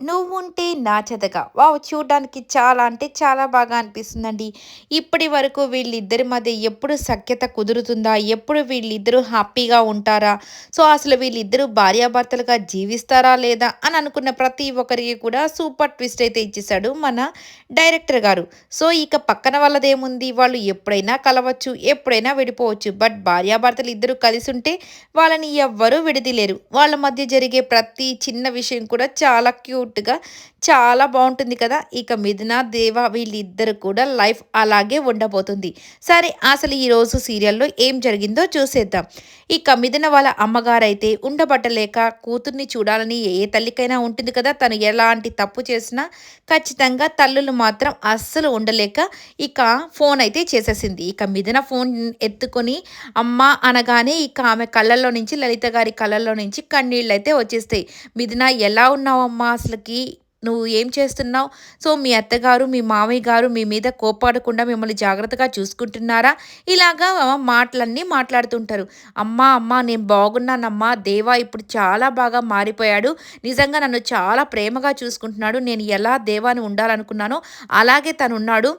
నువ్వు ఉంటే నా చెతగా వావ్ చూడడానికి చాలా అంటే చాలా బాగా అనిపిస్తుందండి. ఇప్పటి వరకు వీళ్ళిద్దరి మధ్య ఎప్పుడు సఖ్యత కుదురుతుందా? ఎప్పుడు వీళ్ళిద్దరూ హ్యాపీగా ఉంటారా? సో అసలు వీళ్ళిద్దరూ భార్యాభర్తలుగా జీవిస్తారా లేదా? అని అనుకున్న ప్రతి ఒక్కరికి కూడా సూపర్ ట్విస్ట్ అయితే ఇచ్చేసాడు మన డైరెక్టర్ గారు. సో ఇక పక్కన వాళ్ళదేముంది? వాళ్ళు ఎప్పుడైనా కలవచ్చు ఎప్పుడైనా విడిపోవచ్చు. బట్ భార్యాభర్తలు ఇద్దరు కలిసి ఉంటే వాళ్ళని ఎవ్వరూ విడదలేరు వాళ్ళ మధ్య జరిగే ప్రతి చిన్న విషయం కూడా చాలా క్యూట్గా చాలా బాగుంటుంది కదా. ఇక మిథున దేవ వీళ్ళిద్దరు కూడా లైఫ్ అలాగే ఉండబోతుంది. సరే అసలు ఈరోజు సీరియల్లో ఏం జరిగిందో చూసేద్దాం. ఇక మిథున వాళ్ళ అమ్మగారైతే ఉండబట్టలేక కూతుర్ని చూడాలని ఏ తల్లికైనా ఉంటుంది కదా. తను ఎలాంటి తప్పు చేసినా ఖచ్చితంగా తల్లులు మాత్రం అస్సలు ఉండలేక ఇక ఫోన్ అయితే చేసేసింది. ఇక మిథున ఫోన్ ఎత్తుకొని అమ్మ అనగానే ఇక ఆమె కళ్ళల్లో నుంచి లలిత గారి కళ్ళల్లో నుంచి కన్నీళ్ళు అయితే వచ్చేస్తాయి. మిథున ఎలా ఉన్నావమ్మా? అసలుకి నువ్వు ఏం చేస్తున్నావు? సో మీ అత్తగారు మీ మామయ్య గారు మీ మీద కోపాడకుండా మిమ్మల్ని జాగ్రత్తగా చూసుకుంటున్నారా? ఇలాగా మాటలన్నీ మాట్లాడుతుంటారు. అమ్మా అమ్మ నేను బాగున్నానమ్మా. దేవా ఇప్పుడు చాలా బాగా మారిపోయాడు. నిజంగా నన్ను చాలా ప్రేమగా చూసుకుంటున్నాడు. నేను ఎలా దేవాని ఉండాలనుకున్నానో అలాగే తను ఉన్నాడు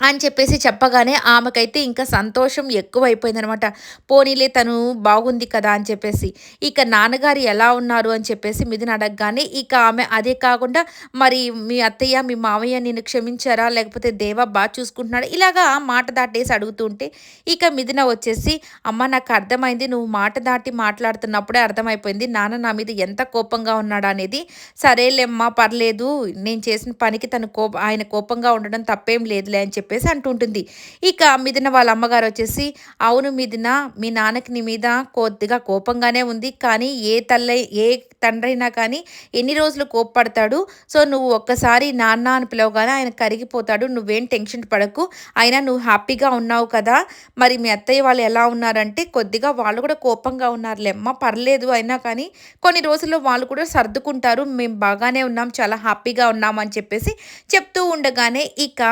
అని చెప్పేసి చెప్పగానే ఆమెకైతే ఇంకా సంతోషం ఎక్కువైపోయిందనమాట. పోనీలే తను బాగుంది కదా అని చెప్పేసి. ఇక నాన్నగారు ఎలా ఉన్నారు అని చెప్పేసి మిథున్ అడగగానే ఇక ఆమె అదే కాకుండా మరి మీ అత్తయ్య మీ మామయ్య నేను క్షమించారా? లేకపోతే దేవా బాగా చూసుకుంటున్నాడు? ఇలాగా మాట దాటేసి అడుగుతుంటే ఇక మిథున వచ్చేసి అమ్మ నాకు అర్థమైంది. నువ్వు మాట దాటి మాట్లాడుతున్నప్పుడే అర్థమైపోయింది. నాన్న నా మీద ఎంత కోపంగా ఉన్నాడు అనేది. సరేలేమ్మా పర్లేదు. నేను చేసిన పనికి తను కోప ఆయన కోపంగా ఉండడం తప్పేం లేదులే అని చెప్పి చెప్పేసి అంటుంటుంది. ఇక మీదిన వాళ్ళ అమ్మగారు వచ్చేసి అవును మీదిన మీ నాన్నకి నీ మీద కొద్దిగా కోపంగానే ఉంది. కానీ ఏ తల్లి ఏ తండ్రైనా కానీ ఎన్ని రోజులు కోప్పడతాడు? సో నువ్వు ఒక్కసారి నాన్న అని పిలవగానే ఆయన కరిగిపోతాడు. నువ్వేం టెన్షన్ పడకు. అయినా నువ్వు హ్యాపీగా ఉన్నావు కదా. మరి మీ అత్తయ్య వాళ్ళు ఎలా ఉన్నారంటే కొద్దిగా వాళ్ళు కూడా కోపంగా ఉన్నారులేమ్మ పర్లేదు అయినా కానీ కొన్ని రోజుల్లో వాళ్ళు కూడా సర్దుకుంటారు. మేము బాగానే ఉన్నాం చాలా హ్యాపీగా ఉన్నాం అని చెప్పేసి చెప్తూ ఉండగానే ఇక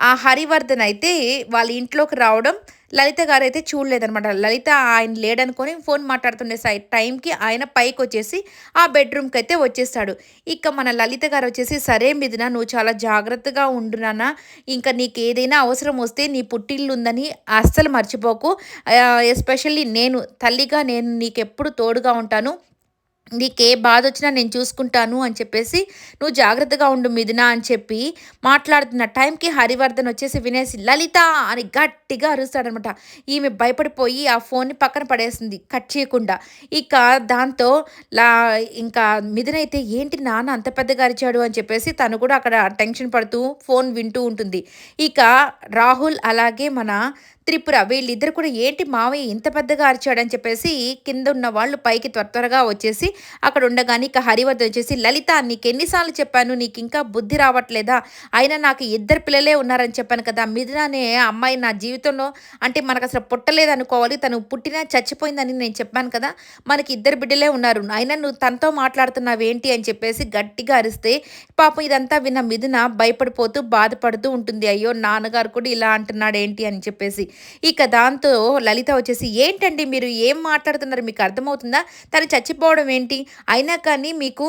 ఆ హరివర్ధన్ అయితే వాళ్ళ ఇంట్లోకి రావడం లలిత గారు అయితే చూడలేదనమాట లలిత ఆయన లేడనుకొని ఫోన్ మాట్లాడుతుండే సై టైంకి ఆయన పైకి వచ్చేసి ఆ బెడ్రూమ్కి అయితే వచ్చేస్తాడు. ఇక మన లలిత గారు వచ్చేసి సరే మిదిన నువ్వు చాలా జాగ్రత్తగా ఉండునానా ఇంకా నీకు ఏదైనా అవసరం వస్తే నీ పుట్టిల్లు ఉందని అస్సలు మర్చిపోకు. ఎస్పెషల్లీ నేను తల్లిగా నేను నీకు ఎప్పుడు తోడుగా ఉంటాను. నీకే బాధ వచ్చినా నేను చూసుకుంటాను అని చెప్పేసి నువ్వు జాగ్రత్తగా ఉండు మిథున అని చెప్పి మాట్లాడుతున్న టైంకి హరివర్ధన్ వచ్చేసి వినేసి లలిత అని గట్టిగా అరుస్తాడనమాట. ఈమె భయపడిపోయి ఆ ఫోన్ని పక్కన పడేసింది కట్ చేయకుండా. ఇక దాంతో లా ఇంకా మిథున అయితే ఏంటి నాన్న అంత పెద్దగా అరిచాడు? అని చెప్పేసి తను కూడా అక్కడ టెన్షన్ పడుతూ ఫోన్ వింటూ ఉంటుంది. ఇక రాహుల్ అలాగే మన త్రిపుర వీళ్ళిద్దరు కూడా ఏంటి మావయ్య ఇంత పెద్దగా అరిచాడని చెప్పేసి కింద ఉన్న వాళ్ళు పైకి త్వర త్వరగా వచ్చేసి అక్కడ ఉండగానే ఇక హరివర్ధన్ వచ్చేసి లలిత నీకు ఎన్నిసార్లు చెప్పాను నీకు ఇంకా బుద్ధి రావట్లేదా? అయినా నాకు ఇద్దరు పిల్లలే ఉన్నారని చెప్పాను కదా. మిథుననే అమ్మాయి నా జీవితంలో అంటే మనకు అసలు పుట్టలేదు అనుకోవాలి తను పుట్టినా చచ్చిపోయిందని నేను చెప్పాను కదా. మనకి ఇద్దరు బిడ్డలే ఉన్నారు. అయినా నువ్వు తనతో మాట్లాడుతున్నావు ఏంటి అని చెప్పేసి గట్టిగా అరిస్తే పాపం ఇదంతా విన్న మిథున భయపడిపోతూ బాధపడుతూ ఉంటుంది. అయ్యో నాన్నగారు కూడా ఇలా అంటున్నాడు ఏంటి అని చెప్పేసి ఇక దాంతో లలిత వచ్చేసి ఏంటండి మీరు ఏం మాట్లాడుతున్నారు? మీకు అర్థమవుతుందా? తను చచ్చిపోవడం ఏంటి? అయినా కానీ మీకు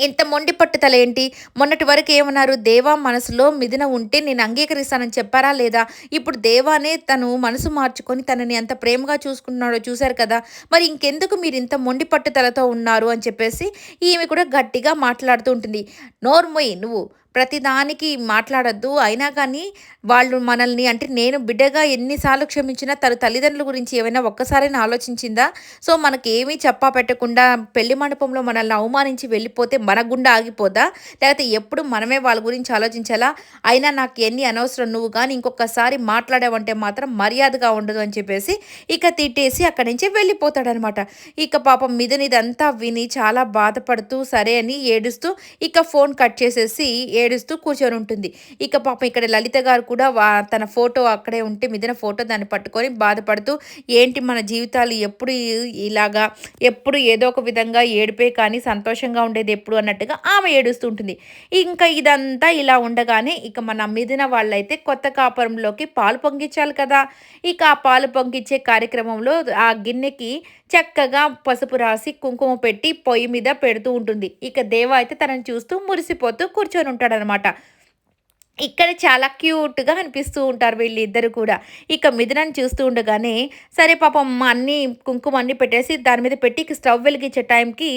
ఇంత మొండి పట్టుదల ఏంటి? మొన్నటి వరకు ఏమన్నారు? దేవా మనసులో మిదిన ఉంటే నేను అంగీకరిస్తానని చెప్పారా లేదా? ఇప్పుడు దేవానే తను మనసు మార్చుకొని తనని ఎంత ప్రేమగా చూసుకున్నాడో చూశారు కదా? మరి ఇంకెందుకు మీరు ఇంత మొండి పట్టుదలతో ఉన్నారు? అని చెప్పేసి ఈమె కూడా గట్టిగా మాట్లాడుతూ ఉంటుంది. నోర్మొయ్ నువ్వు ప్రతిదానికి మాట్లాడద్దు. అయినా కానీ వాళ్ళు మనల్ని అంటే నేను బిడ్డగా ఎన్నిసార్లు క్షమించినా తన తల్లిదండ్రుల గురించి ఏమైనా ఒక్కసారైనా ఆలోచించిందా? సో మనకి ఏమీ చెప్పా పెట్టకుండా పెళ్ళి మండపంలో మనల్ని అవమానించి వెళ్ళిపోతే మన గుండె ఆగిపోదా లేకపోతే ఎప్పుడు మనమే వాళ్ళ గురించి ఆలోచించాలా? అయినా నాకు ఎన్ని అనవసరం నువ్వు కానీ ఇంకొకసారి మాట్లాడావంటే మాత్రం మర్యాదగా ఉండదు అని చెప్పేసి ఇక తిట్టేసి అక్కడి నుంచి వెళ్ళిపోతాడనమాట. ఇక పాపం మీద విని చాలా బాధపడుతూ సరే అని ఏడుస్తూ ఇక ఫోన్ కట్ చేసేసి ఏడుస్తూ కూర్చొని ఉంటుంది. ఇక పాపం ఇక్కడ లలిత గారు కూడా తన ఫోటో అక్కడే ఉంటే మిదిన ఫోటో దాన్ని పట్టుకొని బాధపడుతూ ఏంటి మన జీవితాలు ఎప్పుడు ఇలాగా ఎప్పుడు ఏదో ఒక విధంగా ఏడిపే కానీ సంతోషంగా ఉండేది ఎప్పుడు? అన్నట్టుగా ఆమె ఏడుస్తూ ఉంటుంది. ఇంకా ఇదంతా ఇలా ఉండగానే ఇక మన మిదిన వాళ్ళైతే కొత్త కాపురంలోకి పాలు పొంగించాలి కదా. ఇక ఆ పాలు పొంగించే కార్యక్రమంలో ఆ గిన్నెకి చక్కగా పసుపు రాసి కుంకుమ పెట్టి పొయ్యి మీద పెడుతూ ఉంటుంది. ఇక దేవ అయితే తనని చూస్తూ మురిసిపోతూ కూర్చొని ఉంటాడు. ఉంటాడనమాట ఇక్కడ చాలా క్యూట్‌గా అనిపిస్తూ ఉంటారు వీళ్ళిద్దరు కూడా. ఇక మిథునని చూస్తూ ఉండగానే, సరే పాపం అన్ని కుంకుమ అన్నీ పెట్టేసి దాని మీద పెట్టి స్టవ్ వెలిగించే టైంకి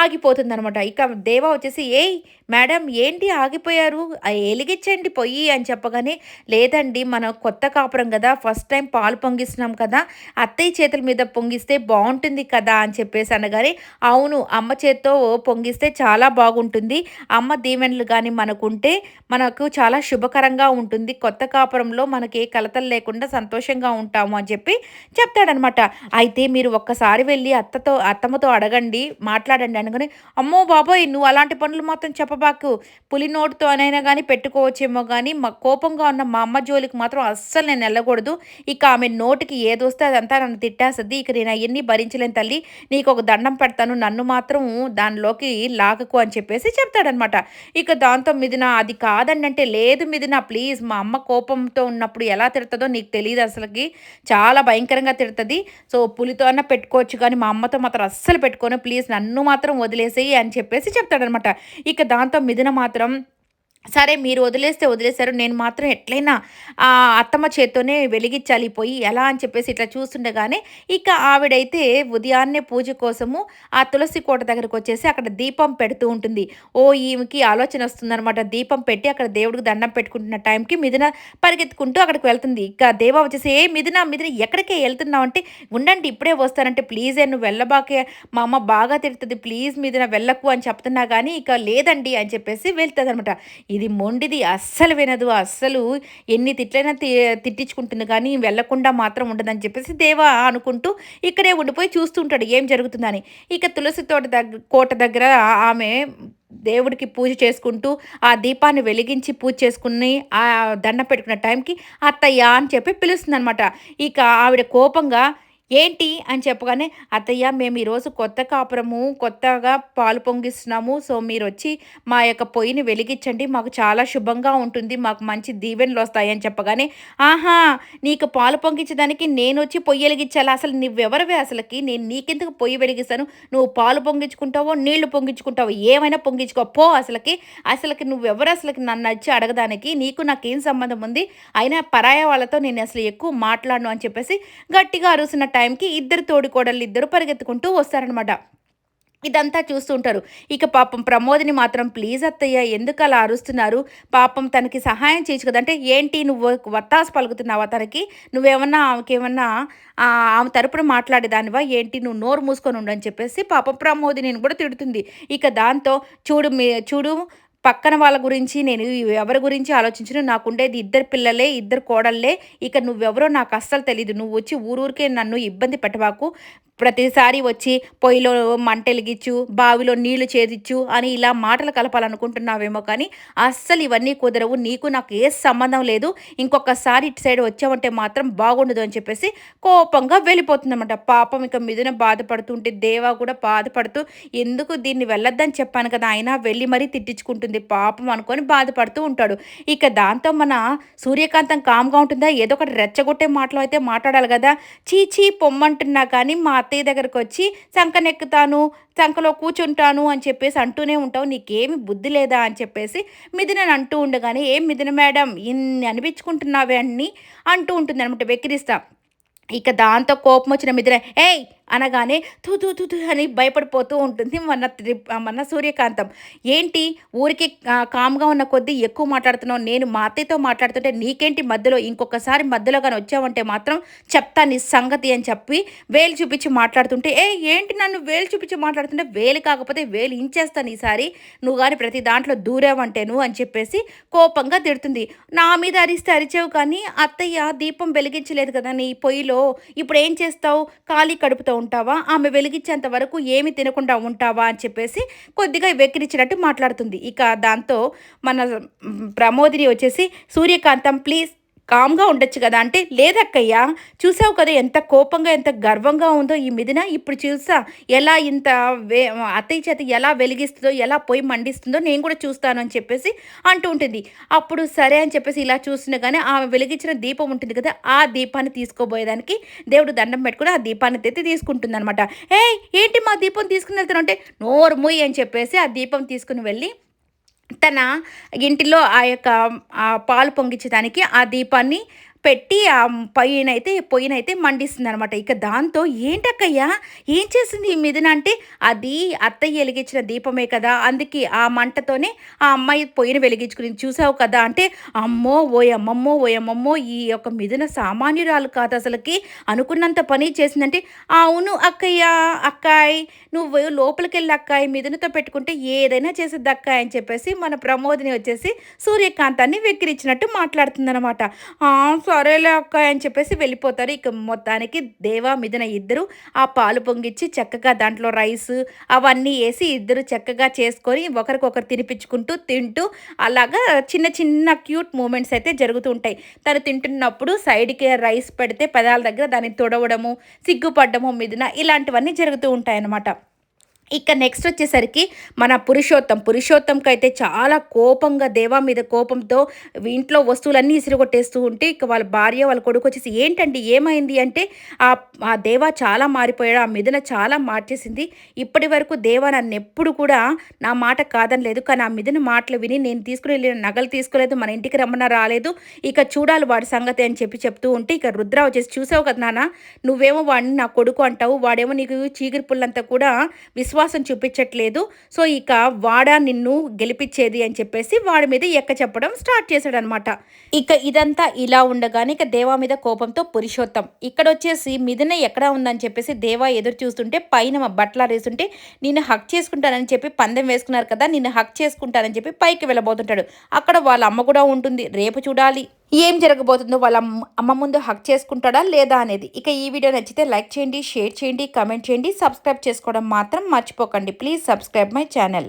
ఆగిపోతుందనమాట. ఇక దేవ వచ్చేసి, "ఏయ్! మేడం ఏంటి ఆగిపోయారు? ఎలిగించండి పొయ్యి" అని చెప్పగానే, "లేదండి మనం కొత్త కాపురం కదా ఫస్ట్ టైం పాలు పొంగిస్తున్నాం కదా! అత్తయ్య చేతుల మీద పొంగిస్తే బాగుంటుంది కదా!" అని చెప్పేసి అనగానే, "అవును. అమ్మ చేత్తో పొంగిస్తే చాలా బాగుంటుంది. అమ్మ దీవెనలు కానీ మనకుంటే మనకు చాలా శుభకరంగా ఉంటుంది. కొత్త కాపురంలో మనకి ఏ కలతలు లేకుండా సంతోషంగా ఉంటాము" అని చెప్పి చెప్తాడనమాట. అయితే మీరు ఒక్కసారి వెళ్ళి అత్తతో అత్తమ్మతో అడగండి, మాట్లాడండి అనగానే, "అమ్మో బాబోయ్! నువ్వు అలాంటి పనులు మాత్రం చెప్ప చెప్పబాకు. పులి నోటితో అనైనా పెట్టుకోవచ్చేమో కానీ మా కోపంగా ఉన్న మా అమ్మ జోలికి మాత్రం అస్సలు నేను వెళ్ళకూడదు ఇక ఆమె నోటికి ఏదొస్తే అదంతా నన్ను తిట్టేస్తుంది ఇక నేను అవన్నీ భరించలేను తల్లి. నీకు ఒక దండం పెడతాను. నన్ను మాత్రం దానిలోకి లాగకు" అని చెప్పేసి చెప్తాడనమాట. ఇక దాంతో మిదిన అది కాదండి అంటే, "లేదు మిదిన ప్లీజ్ మా అమ్మ కోపంతో ఉన్నప్పుడు ఎలా తిడతదో నీకు తెలియదు అసలుకి చాలా భయంకరంగా తిడుతుంది సో, పులితో అన్న పెట్టుకోవచ్చు కానీ, మా అమ్మతో మాత్రం అస్సలు పెట్టుకోను. ప్లీజ్ నన్ను మాత్రం వదిలేసేయి" అని చెప్పేసి చెప్తాడనమాట. ఇక దాంతో మిథున మాత్రం సరే మీరు వదిలేస్తే వదిలేశారు. నేను మాత్రం ఎట్లైనా ఆ అత్తమ్మ చేత్తోనే వెలిగించాలి పోయి ఎలా అని చెప్పేసి ఇట్లా చూస్తుండగానే, ఇక ఆవిడైతే ఉదయాన్నే పూజ కోసము ఆ తులసి కోట దగ్గరకు వచ్చేసి అక్కడ దీపం పెడుతూ ఉంటుంది. ఓ ఈమెకి ఆలోచన వస్తుందనమాట. దీపం పెట్టి అక్కడ దేవుడికి దండం పెట్టుకుంటున్న టైంకి మిథున పరిగెత్తుకుంటూ అక్కడికి వెళ్తుంది. ఇక దేవ వచ్చేసి, "ఏ మిథున, మిథున ఎక్కడికే వెళ్తున్నావు అంటే, "ఉండండి ఇప్పుడే వస్తానంటే" "ప్లీజే నువ్వు వెళ్ళబాకే మా అమ్మ బాగా తిరుగుతుంది ప్లీజ్ మిథున వెళ్ళకు" అని చెప్తున్నా కానీ ఇక లేదండి అని చెప్పేసి వెళ్తుంది అనమాట ఇది మొండిది. అస్సలు వినదు. అస్సలు ఎన్ని తిట్లైనా తి తిట్టించుకుంటుంది కానీ, వెళ్ళకుండా మాత్రం ఉండదని చెప్పేసి దేవ అనుకుంటూ ఇక్కడే ఉండిపోయి చూస్తుంటాడు ఏం జరుగుతుందని. ఇక తులసి తోట దగ్గర కోట దగ్గర ఆమె దేవుడికి పూజ చేసుకుంటూ, ఆ దీపాన్ని వెలిగించి పూజ చేసుకుని, ఆ దండం పెట్టుకున్న టైంకి "అత్తయ్య" అని చెప్పి పిలుస్తుంది అనమాట ఇక ఆవిడ కోపంగా ఏంటి అని చెప్పగానే, "అత్తయ్య మేము ఈరోజు కొత్త కాపురము, కొత్తగా పాలు పొంగిస్తున్నాము. సో, మీరు వచ్చి మా యొక్క పొయ్యిని వెలిగించండి. మాకు చాలా శుభంగా ఉంటుంది. మాకు మంచి దీవెనలొస్తాయి" అని చెప్పగానే, "ఆహా! నీకు పాలు పొంగించడానికి నేను వచ్చి పొయ్యి వెలిగించాలి అసలు నువ్వెవరివే అసలకి? నేను నీకెందుకు పొయ్యి వెలిగిస్తాను? నువ్వు పాలు పొంగించుకుంటావో, నీళ్ళు పొంగించుకుంటావో ఏమైనా పొంగించుకో పో అసలుకి అసలుకి నువ్వెవరు నన్ను వచ్చి అడగడానికి? నీకు నాకేం సంబంధం ఉంది? అయినా పరాయ వాళ్ళతో నేను అసలు ఎక్కువ మాట్లాడను" అని చెప్పేసి గట్టిగా అరుసినట్టు టైంకి ఇద్దరు తోడుకోడళ్ళు ఇద్దరు పరిగెత్తుకుంటూ వస్తారనమాట. ఇదంతా చూస్తూ ఉంటారు. ఇక పాపం ప్రమోదిని మాత్రం "ప్లీజ్ అత్తయ్య ఎందుకు అలా అరుస్తున్నారు? పాపం తనకి సహాయం చేయొచ్చు కదంటే "ఏంటి నువ్వు వత్తాసు పలుకుతున్నావా తనకి? నువ్వేమన్నా ఆమెకేమన్నా ఆమె తరపున మాట్లాడేదానివా ఏంటి? నువ్వు నోరు మూసుకొని ఉండని చెప్పేసి పాపం ప్రమోదినిని కూడా తిడుతుంది. ఇక దాంతో "చూడు మీ చూడు పక్కన వాళ్ళ గురించి నేను ఎవరి గురించి ఆలోచించిన నాకుండేది ఇద్దరు పిల్లలే, ఇద్దరు కోడళ్ళే. ఇక నువ్వెవరో నాకు అస్సలు తెలియదు నువ్వు వచ్చి ఊరూరికే నన్ను ఇబ్బంది పెట్టవాకు ప్రతిసారి వచ్చి పొయ్యిలో మంటెలిగిచ్చు, బావిలో నీళ్ళు చేదిచ్చు అని ఇలా మాటలు కలపాలనుకుంటున్నావేమో కానీ, అస్సలు ఇవన్నీ కుదరవు. నీకు నాకు ఏ సంబంధం లేదు. ఇంకొకసారి ఇటు సైడ్ వచ్చావంటే మాత్రం బాగుండదు" అని చెప్పేసి కోపంగా వెళ్ళిపోతుందనమాట. పాపం ఇక మిథున బాధపడుతుంటే, దేవా కూడా బాధపడుతూ, "ఎందుకు దీన్ని వెళ్ళొద్దని చెప్పాను కదా! అయినా వెళ్ళి మరీ తిట్టించుకుంటుంది పాపం" అనుకొని బాధపడుతూ ఉంటాడు. ఇక దాంతో మన సూర్యకాంతం కామ్‌గా ఉంటుందా? ఏదో ఒకటి రెచ్చగొట్టే మాటలు అయితే మాట్లాడాలి కదా "ఛీ! ఛీ! పొమ్మంటున్నా కానీ మా అత్తయ్య దగ్గరకొచ్చి సంకనెక్కుతాను, సంకలో కూర్చుంటాను" అని చెప్పేసి అంటూనే ఉంటావు. "నీకేమి బుద్ధి లేదా?" అని చెప్పేసి మిథునని అంటూ ఉండగానే, "ఏం మిథున మేడం ఇన్ని అనిపించుకుంటున్నావే" అన్నీ అంటూ ఉంటుందనమాట వెక్కిరిస్తా. ఇక దాంతో కోపం వచ్చిన మిథున "ఏయ్!" అనగానే తు తు అని భయపడిపోతూ ఉంటుంది మన త్రి మన సూర్యకాంతం. "ఏంటి ఊరికి కామ్‌గా ఉన్న కొద్దీ ఎక్కువ మాట్లాడుతున్నావు. నేను మా అత్తయ్యతో మాట్లాడుతుంటే నీకేంటి మధ్యలో? ఇంకొకసారి మధ్యలో కానీ వచ్చావంటే మాత్రం చెప్తా నీ సంగతి" అని చెప్పి వేలు చూపించి మాట్లాడుతుంటే, ఏ ఏంటి నన్ను వేలు చూపించి మాట్లాడుతుంటే" "వేలు కాకపోతే వేలు ఇంచేస్తాను ఈసారి. నువ్వు కానీ ప్రతి దాంట్లో దూరావంటేను" అని చెప్పేసి కోపంగా తిడుతుంది. "నా మీద అరిస్తే అరిచావు కానీ అత్తయ్య దీపం వెలిగించలేదు కదా నీ పొయ్యిలో. ఇప్పుడు ఏం చేస్తావు? ఖాళీ కడుపుతావు ఉంటావా? ఆమె వెలిగించేంత వరకు ఏమి తినకుండా ఉంటావా?" అని చెప్పేసి కొద్దిగా వెక్కిరించినట్టు మాట్లాడుతుంది. ఇక దాంతో మన ప్రమోదిని వచ్చేసి "సూర్యకాంతం ప్లీజ్ కామ్గా ఉండొచ్చు కదా? అంటే లేదక్కయ్యా చూసావు కదా ఎంత కోపంగా ఎంత గర్వంగా ఉందో ఈ మిదిన ఇప్పుడు చూసా ఎలా ఇంత వే అత్తయ్య చేత ఎలా వెలిగిస్తుందో ఎలా పొయ్యి మండిస్తుందో నేను కూడా చూస్తాను అని చెప్పేసి అంటూ ఉంటుంది. అప్పుడు సరే అని చెప్పేసి ఇలా చూస్తున్నా కానీ ఆమె వెలిగించిన దీపం ఉంటుంది కదా ఆ దీపాన్ని తీసుకోబోయేదానికి దేవుడు దండం పెట్టుకుని ఆ దీపాన్ని తెత్తి తీసుకుంటుంది అనమాట ఏ ఏంటి మా దీపం తీసుకుని వెళ్తాను అంటే నోరు ముయ్యి అని చెప్పేసి ఆ దీపం తీసుకుని వెళ్ళి తన ఇంటిలో ఆ యొక్క పాలు పొంగించడానికి ఆ దీపాన్ని పెట్టి ఆ పొయ్యినైతే పొయ్యినైతే మండిస్తుంది అనమాట ఇక దాంతో ఏంటక్కయ్యా? ఏం చేసింది ఈ మిదిన అంటే అది అత్తయ్య వెలిగించిన దీపమే కదా అందుకే ఆ మంటతోనే ఆ అమ్మాయి పొయ్యిని వెలిగించుకుని చూసావు కదా అంటే అమ్మో ఓయమ్మమ్మో ఓయమ్మమ్మో ఈ యొక్క మిథున సామాన్యురాలు కాదు అసలుకి. అనుకున్నంత పని చేసిందంటే అవును అక్కయ్య అక్కాయ్ నువ్వు లోపలికి వెళ్ళి అక్కాయ్ మిథునతో పెట్టుకుంటే ఏదైనా చేసేది అక్కాయ్ అని చెప్పేసి మన ప్రమోదిని వచ్చేసి సూర్యకాంతాన్ని వెక్కిరించినట్టు మాట్లాడుతుందనమాట సరేలే అక్క అని చెప్పేసి వెళ్ళిపోతారు. ఇక మొత్తానికి దేవా మిదిన ఇద్దరు ఆ పాలు పొంగిచ్చి చక్కగా దాంట్లో రైస్ అవన్నీ వేసి ఇద్దరు చక్కగా చేసుకొని ఒకరికొకరు తినిపించుకుంటూ తింటూ అలాగా చిన్న చిన్న క్యూట్ మూమెంట్స్ అయితే జరుగుతూ ఉంటాయి. తను తింటున్నప్పుడు సైడ్కి రైస్ పెడితే పెదాల దగ్గర దాన్ని తొడవడము సిగ్గుపడ్డము మిదిన ఇలాంటివన్నీ జరుగుతూ ఉంటాయి అన్నమాట ఇక నెక్స్ట్ వచ్చేసరికి మన పురుషోత్తం. పురుషోత్తంకి అయితే చాలా కోపంగా దేవా మీద కోపంతో ఇంట్లో వస్తువులన్నీ ఇసిరిగొట్టేస్తూ ఉంటే ఇక వాళ్ళ భార్య వాళ్ళ కొడుకు వచ్చేసి ఏంటండి ఏమైంది? అంటే ఆ ఆ దేవా చాలా మారిపోయాడు ఆ మిథున చాలా మార్చేసింది. ఇప్పటి వరకు దేవా నన్ను ఎప్పుడు కూడా నా మాట కాదనలేదు కానీ ఆ మిదన మాటలు విని నేను తీసుకుని వెళ్ళిన నగలు తీసుకోలేదు మన ఇంటికి రమ్మన్నా రాలేదు. ఇక చూడాలి వాడి సంగతి అని చెప్పి చెప్తూ ఉంటే ఇక రుద్ర వచ్చేసి చూసావు కదా నాన్న నువ్వేమో వాడిని నా కొడుకు అంటావు వాడేమో నీకు చీగిరి పుల్లంతా కూడా విశ్వ విశ్వాసం చూపించట్లేదు. సో ఇక వాడా నిన్ను గెలిపించేది అని చెప్పేసి వాడి మీద ఎక్క చెప్పడం స్టార్ట్ చేశాడనమాట. ఇక ఇదంతా ఇలా ఉండగానే ఇక దేవా మీద కోపంతో పురుషోత్తం. ఇక్కడ వచ్చేసి మిథున ఎక్కడ ఉందని చెప్పేసి దేవా ఎదురు చూస్తుంటే పైన బట్టల వేస్తుంటే నిన్ను హక్ చేసుకుంటానని చెప్పి పందెం వేసుకున్నారు కదా నిన్ను హక్ చేసుకుంటానని చెప్పి పైకి వెళ్ళబోతుంటాడు. అక్కడ వాళ్ళ అమ్మ కూడా ఉంటుంది. రేపు చూడాలి. ఏం జరగబోతుందో వాళ్ళ అమ్మ ముందు హక్ చేసుకుంటాడా లేదా అనేది. ఇక ఈ వీడియో నచ్చితే లైక్ చేయండి షేర్ చేయండి కమెంట్ చేయండి సబ్స్క్రైబ్ చేసుకోవడం మాత్రం మర్చిపోకండి. Please subscribe my channel.